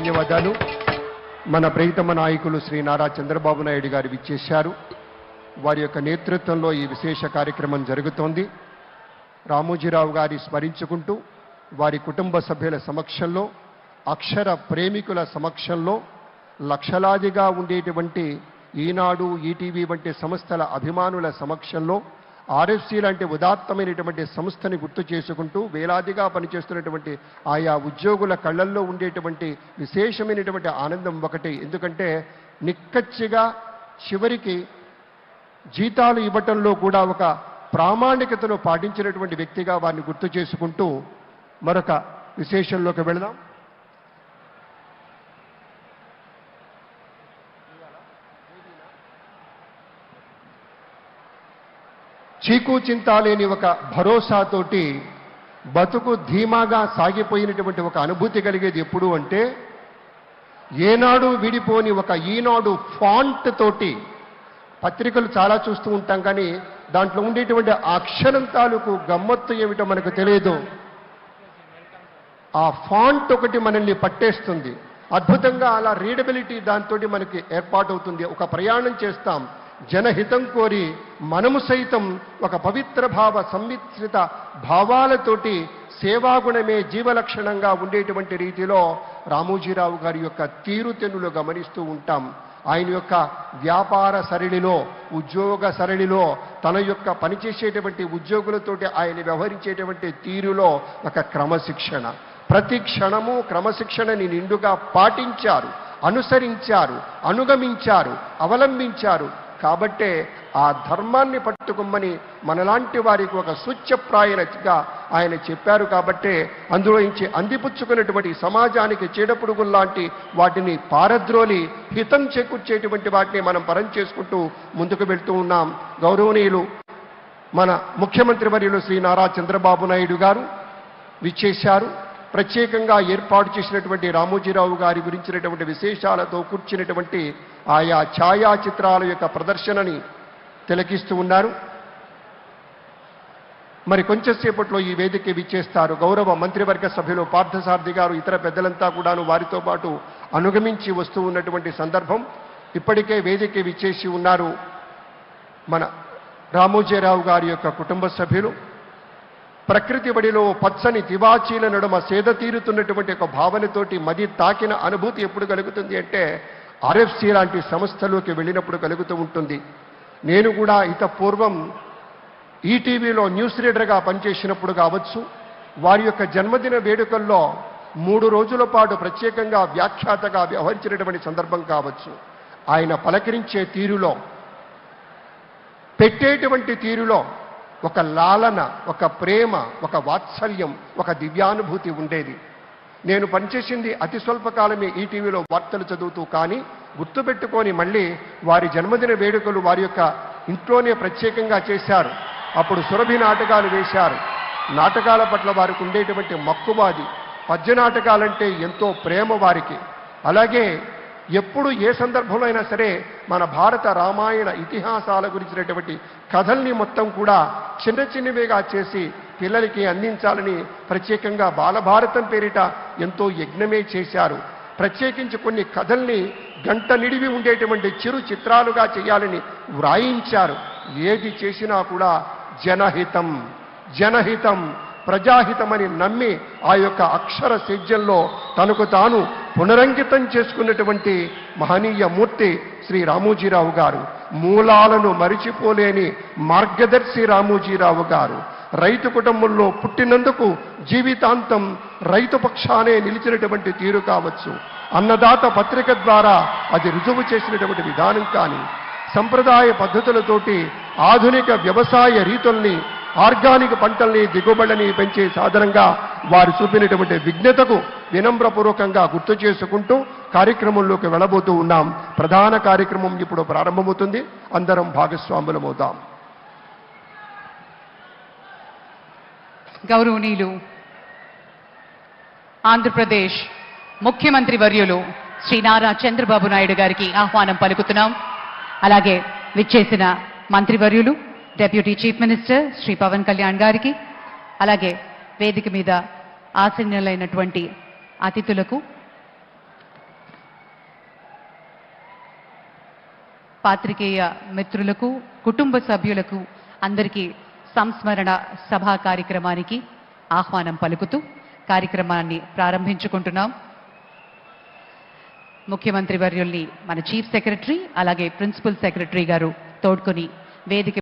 ధన్యవాదాలు. మన ప్రియతమ నాయకులు శ్రీ నారా చంద్రబాబు నాయుడు గారు విచ్చేశారు. వారి యొక్క నేతృత్వంలో ఈ విశేష కార్యక్రమం జరుగుతోంది. రామోజీరావు గారి స్మరించుకుంటూ వారి కుటుంబ సభ్యుల సమక్షంలో అక్షర ప్రేమికుల సమక్షంలో లక్షలాదిగా ఉండేటువంటి ఈనాడు ఈటీవీ వంటి సంస్థల అభిమానుల సమక్షంలో ఆర్ఎఫ్సి లాంటి ఉదాత్తమైనటువంటి సంస్థని గుర్తు చేసుకుంటూ వేలాదిగా పనిచేస్తున్నటువంటి ఆయా ఉద్యోగుల కళ్ళల్లో ఉండేటువంటి విశేషమైనటువంటి ఆనందం ఒకటి. ఎందుకంటే నిక్కచ్చిగా చివరికి జీతాలు ఇవ్వటంలో కూడా ఒక ప్రామాణికతను పాటించినటువంటి వ్యక్తిగా వారిని గుర్తు చేసుకుంటూ మరొక విశేషంలోకి వెళదాం. చీకు చింత లేని ఒక భరోసాతోటి బతుకు ధీమాగా సాగిపోయినటువంటి ఒక అనుభూతి కలిగేది ఎప్పుడు అంటే ఏనాడు విడిపోని ఒక ఈనాడు ఫాంట్ తోటి పత్రికలు చాలా చూస్తూ ఉంటాం కానీ దాంట్లో ఉండేటువంటి అక్షరం తాలూకు గమ్మత్తు ఏమిటో మనకు తెలియదు. ఆ ఫాంట్ ఒకటి మనల్ని పట్టేస్తుంది. అద్భుతంగా అలా రీడబిలిటీ దాంతో మనకి ఏర్పాటవుతుంది. ఒక ప్రయాణం చేస్తాం. జనహితం కోరి మనము సైతం ఒక పవిత్ర భావ సంమిశ్రిత భావాలతోటి సేవాగుణమే జీవలక్షణంగా ఉండేటువంటి రీతిలో రామోజీరావు గారి యొక్క తీరుతెన్నులు గమనిస్తూ ఉంటాం. ఆయన యొక్క వ్యాపార సరళిలో ఉద్యోగ సరళిలో తన యొక్క పనిచేసేటువంటి ఉద్యోగులతోటి ఆయన వ్యవహరించేటువంటి తీరులో ఒక క్రమశిక్షణ. ప్రతి క్షణము క్రమశిక్షణని నిండుగా పాటించారు అనుసరించారు అనుగమించారు అవలంబించారు. కాబట్టే ఆ ధర్మాన్ని పట్టుకోమని మనలాంటి వారికి ఒక సూచ్యప్రాయనగా ఆయన చెప్పారు కాబట్టే అందులో నుంచి అందిపుచ్చుకున్నటువంటి సమాజానికి చీడపుడుగుల్లాంటి వాటిని పారద్రోలి హితం చేకూర్చేటువంటి వాటిని మనం పరం చేసుకుంటూ ముందుకు వెళ్తూ ఉన్నాం. గౌరవనీయులు మన ముఖ్యమంత్రి వర్యులు శ్రీ నారా చంద్రబాబు నాయుడు గారు విచ్చేశారు. ప్రత్యేకంగా ఏర్పాటు చేసినటువంటి రామోజీరావు గారి గురించినటువంటి విశేషాలతో కూర్చున్నటువంటి ఆయా ఛాయాచిత్రాల యొక్క ప్రదర్శనని తిలకిస్తూ ఉన్నారు. మరి కొంచెంసేపట్లో ఈ వేదిక విచ్చేస్తారు గౌరవ మంత్రివర్గ సభ్యులు పార్థసారథి గారు ఇతర పెద్దలంతా కూడాను వారితో పాటు అనుగమించి వస్తూ ఉన్నటువంటి సందర్భం. ఇప్పటికే వేదిక విచ్చేసి ఉన్నారు మన రామోజీరావు గారి యొక్క కుటుంబ సభ్యులు. ప్రకృతి బడిలో పచ్చని తివాచీల నడుమ సేద తీరుతున్నటువంటి ఒక భావనతోటి మది తాకిన అనుభూతి ఎప్పుడు కలుగుతుంది అంటే ఆర్ఎఫ్సి లాంటి సంస్థలోకి వెళ్ళినప్పుడు కలుగుతూ ఉంటుంది. నేను కూడా ఇత పూర్వం ఈటీవీలో న్యూస్ రీడర్గా పనిచేసినప్పుడు కావచ్చు వారి యొక్క జన్మదిన వేడుకల్లో మూడు రోజుల పాటు ప్రత్యేకంగా వ్యాఖ్యాతగా వ్యవహరించినటువంటి సందర్భం కావచ్చు. ఆయన పలకరించే తీరులో పెట్టేటువంటి తీరులో ఒక లాలన ఒక ప్రేమ ఒక వాత్సల్యం ఒక దివ్యానుభూతి ఉండేది. నేను పనిచేసింది అతి స్వల్పకాలమే ఈటీవీలో వార్తలు చదువుతూ కానీ గుర్తుపెట్టుకొని మళ్ళీ వారి జన్మదిన వేడుకలు వారి యొక్క ఇంట్లోనే ప్రత్యేకంగా చేశారు. అప్పుడు సురభి నాటకాలు వేశారు. నాటకాల పట్ల వారికి ఉండేటువంటి మక్కువాది పద్య నాటకాలంటే ఎంతో ప్రేమ వారికి. అలాగే ఎప్పుడు ఏ సందర్భంలో అయినా సరే మన భారత రామాయణ ఇతిహాసాల గురించినటువంటి కథల్ని మొత్తం కూడా చిన్న చిన్నవిగా చేసి పిల్లలకి అందించాలని ప్రత్యేకంగా బాలభారతం పేరిట ఎంతో యజ్ఞమే చేశారు. ప్రత్యేకించి కొన్ని కథల్ని గంట నిడివి ఉండేటువంటి చిరు చిత్రాలుగా చేయాలని వ్రాయించారు. ఏది చేసినా కూడా జనహితం జనహితం ప్రజాహితమని నమ్మి ఆ యొక్క అక్షర సేద్యంలో తనకు తాను పునరంకితం చేసుకున్నటువంటి మహనీయ మూర్తి శ్రీ రామోజీరావు గారు. మూలాలను మరిచిపోలేని మార్గదర్శి రామోజీరావు గారు. రైతు కుటుంబంలో పుట్టినందుకు జీవితాంతం రైతు పక్షానే నిలిచినటువంటి తీరు కావచ్చు. అన్నదాత పత్రిక ద్వారా అది రుజువు చేసినటువంటి విధానం కానీ సంప్రదాయ పద్ధతులతోటి ఆధునిక వ్యవసాయ రీతుల్ని ఆర్గానిక్ పంటల్ని దిగుబడిని పెంచే సాధనంగా వారు చూపినటువంటి విజ్ఞతకు వినమ్రపూర్వకంగా గుర్తు చేసుకుంటూ కార్యక్రమంలోకి వెళ్ళబోతూ ఉన్నాం. ప్రధాన కార్యక్రమం ఇప్పుడు ప్రారంభమవుతుంది. అందరం భాగస్వాములమవుతాం. గౌరవనీయులు ఆంధ్రప్రదేశ్ ముఖ్యమంత్రి వర్యులు శ్రీ నారా చంద్రబాబు నాయుడు గారికి ఆహ్వానం పలుకుతున్నాం. అలాగే విచ్చేసిన మంత్రివర్యులు deputy chief minister Shri Pawan Kalyan గారికి అలాగే వేదిక మీద ఆసన్యులైనటువంటి అతిథులకు పాత్రికేయ మిత్రులకు కుటుంబ సభ్యులకు అందరికీ సంస్మరణ సభా కార్యక్రమానికి ఆహ్వానం పలుకుతూ కార్యక్రమాన్ని ప్రారంభించుకుంటున్నాం. ముఖ్యమంత్రి వర్యుల్ని మన చీఫ్ సెక్రటరీ అలాగే ప్రిన్సిపల్ సెక్రటరీ గారు తోడ్కొని వేదిక